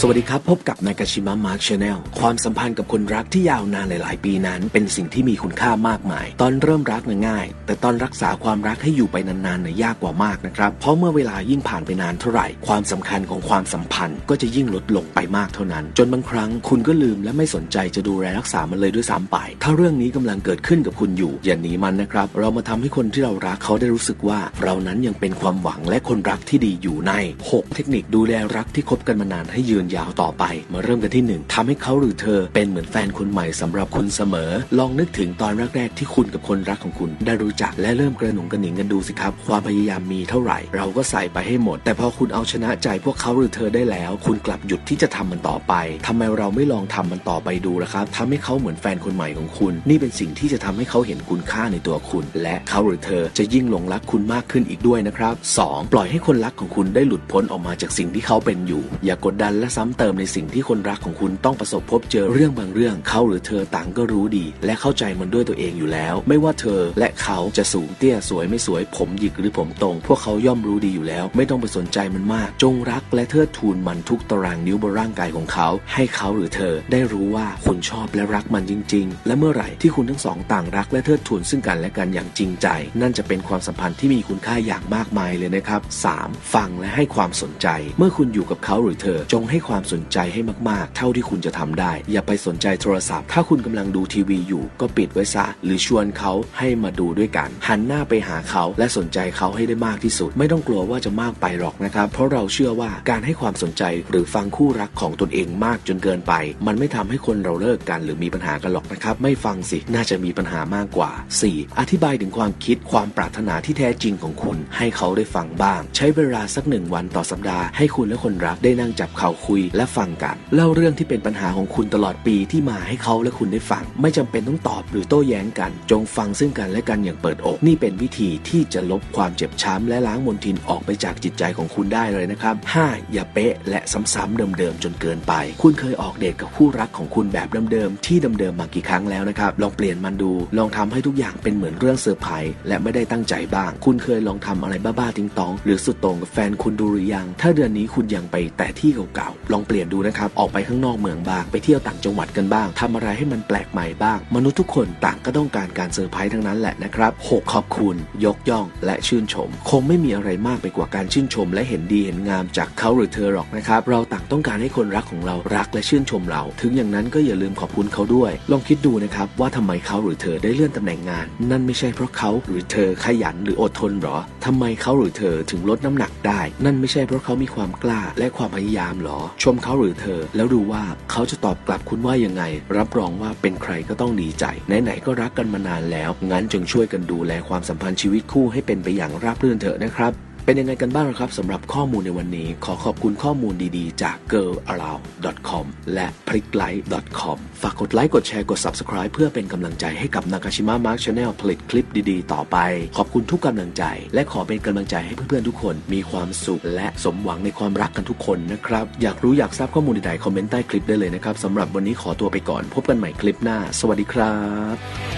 สวัสดีครับ พบกับนายกาชิมะมาร์คชาแนลความสัมพันธ์กับคนรักที่ยาวนานหลาย ๆ ปีนั้น เป็นสิ่งที่มีคุณค่ามากมาย ตอนเริ่มรักน่ะง่าย แต่ตอนรักษาความรักให้อยู่ไปนานๆน่ะยากกว่ามากนะครับ เพราะเมื่อเวลายิ่งผ่านไปนานเท่าไหร่ ความสำคัญของความสัมพันธ์ก็จะยิ่งลดลงไปมากเท่านั้น จนบางครั้งคุณก็ลืมและไม่สนใจจะดูแลรักษามันเลยด้วยซ้ำไป ถ้าเรื่องนี้กำลังเกิดขึ้นกับคุณอยู่อย่าหนีมันนะครับ เรามาทำให้คนที่เรารักเขาได้รู้สึกว่า เรานั้นยังเป็นความหวังและคนรักที่ดีอยู่ใน 6 เทคนิคดูแลรักที่คบกันมานานให้ยืนยาวต่อไป มาเริ่มกันที่ 1ทำให้เขาหรือเธอเป็นเหมือนแฟนคนใหม่สำหรับคุณเสมอ ลองนึกถึงตอนแรกๆ ที่คุณกับคนรักของคุณได้รู้จักและเริ่มกระหนุงกระหนิงกันดูสิครับ ความพยายามมีเท่าไหร่ เราก็ใส่ไปให้หมด แต่พอคุณเอาชนะใจพวกเขาหรือเธอได้แล้ว คุณกลับหยุดที่จะทำมันต่อไปทำไมเราไม่ลองทำมันต่อไปดูล่ะครับทำให้เขาเหมือนแฟนคนใหม่ของคุณ นี่เป็นสิ่งที่จะทำให้เขาเห็นคุณค่าในตัวคุณ และเขาหรือเธอจะยิ่งหลงรักคุณมากขึ้นอีกด้วยนะครับ 2. ปล่อยให้คนรักของคุณได้หลุดพ้นออกมาจากสิ่งที่เขาเป็นอยู่ อย่ากดดันและซ้ำเติมในสิ่งที่คนรักของคุณต้องประสบพบเจอเรื่องบางเรื่อง เขาหรือเธอต่างก็รู้ดี และเข้าใจมันด้วยตัวเองอยู่แล้ว ไม่ว่าเธอและเขาจะสูงเตี้ยสวยไม่สวย ผมหยิกหรือผมตรง พวกเขาย่อมรู้ดีอยู่แล้ว ไม่ต้องไปสนใจมันมาก จงรักและเทิดทูนมันทุกตารางนิ้วบนร่างกายของเขา ให้เขาหรือเธอได้รู้ว่าคุณชอบและรักมันจริง ๆ และเมื่อไหร่ที่คุณทั้งสองต่างรักและเทิดทูนซึ่งกันและกันอย่างจริงใจ นั่นจะเป็นความสัมพันธ์ที่มีคุณค่าอย่างมากมายเลยนะครับ 3. ฟังและให้ความสนใจ เมื่อคุณอยู่กับเขาหรือเธอจงให้ความสนใจให้มากๆ เท่าที่คุณจะทำได้ อย่าไปสนใจโทรศัพท์ ถ้าคุณกำลังดูทีวีอยู่ ก็ปิดไว้ซะ หรือชวนเขาให้มาดูด้วยกัน หันหน้าไปหาเขาและสนใจเขาให้ได้มากที่สุด ไม่ต้องกลัวว่าจะมากไปหรอกนะครับ เพราะเราเชื่อว่าการให้ความสนใจหรือฟังคู่รักของตนเองมากจนเกินไป มันไม่ทำให้คนเราเลิกกันหรือมีปัญหากันหรอกนะครับ ไม่ฟังสิน่าจะมีปัญหามากกว่า 4. อธิบายถึงความคิดความปรารถนาที่แท้จริงของคุณ ให้เขาได้ฟังบ้าง ใช้เวลาสักหนึ่งวันต่อสัปดาห์ให้คุณและคนรักได้นั่งจับเข่าคุยและฟังกัน เล่าเรื่องที่เป็นปัญหาของคุณตลอดปีที่มาให้เขาและคุณได้ฟัง ไม่จำเป็นต้องตอบหรือโต้แย้งกัน จงฟังซึ่งกันและกันอย่างเปิดอก นี่เป็นวิธีที่จะลบความเจ็บช้ำและล้างมลทินออกไปจากจิตใจของคุณได้เลยนะครับ 5. อย่าเป๊ะและซ้ำๆเดิมๆจนเกินไป คุณเคยออกเดทกับคู่รักของคุณแบบเดิมๆที่เดิมๆมากี่ครั้งแล้วนะครับลองเปลี่ยนมันดู ลองทำให้ทุกอย่างเป็นเหมือนเรื่องเซอร์ไพรส์และไม่ได้ตั้งใจบ้าง คุณเคยลองทำอะไรบ้าๆติงตอง หรือสุดโต่งกับแฟนคุณดูหรือยัง ถ้าเดือนนี้คุณยังไปแต่ที่เก่าๆลองเปลี่ยนดูนะครับ ออกไปข้างนอกเมืองบ้าง ไปเที่ยวต่างจังหวัดกันบ้างทำอะไรให้มันแปลกใหม่บ้าง มนุษย์ทุกคนต่างก็ต้องการการเซอร์ไพรส์ทั้งนั้นแหละนะครับ 6. ขอบคุณ ยกย่อง และชื่นชม คงไม่มีอะไรมากไปกว่าการชื่นชม และเห็นดีเห็นงามจากเขาหรือเธอหรอกนะครับ เราต่างต้องการให้คนรักของเรารักและชื่นชมเรา ถึงอย่างนั้นก็อย่าลืมขอบคุณเขาด้วย ลองคิดดูนะครับว่าทำไมเขาหรือเธอได้เลื่อนตำแหน่งงาน นั่นไม่ใช่เพราะเขาหรือเธอขยันหรืออดทนหรอทำไมเขาหรือเธอถึงลดน้ำหนักได้ นั่นไม่ใช่เพราะเขามีความกล้าและความพยายามหรอชมเขาหรือเธอ แล้วดูว่าเขาจะตอบกลับคุณว่ายังไง รับรองว่าเป็นใครก็ต้องดีใจ ไหนๆก็รักกันมานานแล้ว งั้นจึงช่วยกันดูแลความสัมพันธ์ชีวิตคู่ให้เป็นไปอย่างราบรื่นเถอะนะครับ เป็นยังไงกันบ้างครับสำหรับข้อมูลในวันนี้ ขอขอบคุณข้อมูลดีๆ จาก girlaround.com และ p r i c k l i g h t c o m ฝากกดไลค์กดแชร์กด subscribe เพื่อเป็นกำลังใจให้กับ Nakashima Mark Channel ผลิตคลิปดีๆ ต่อไป ขอบคุณทุกกำลังใจ และขอเป็นกำลังใจให้เพื่อนๆทุกคนมีความสุข และสมหวังในความรักกันทุกคนนะครับ อยากรู้อยากทราบข้อมูลใดๆคอมเมนต์ใต้คลิปได้เลยนะครับสำหรับวันนี้ขอตัวไปก่อน พบกันใหม่คลิปหน้า สวัสดีครับ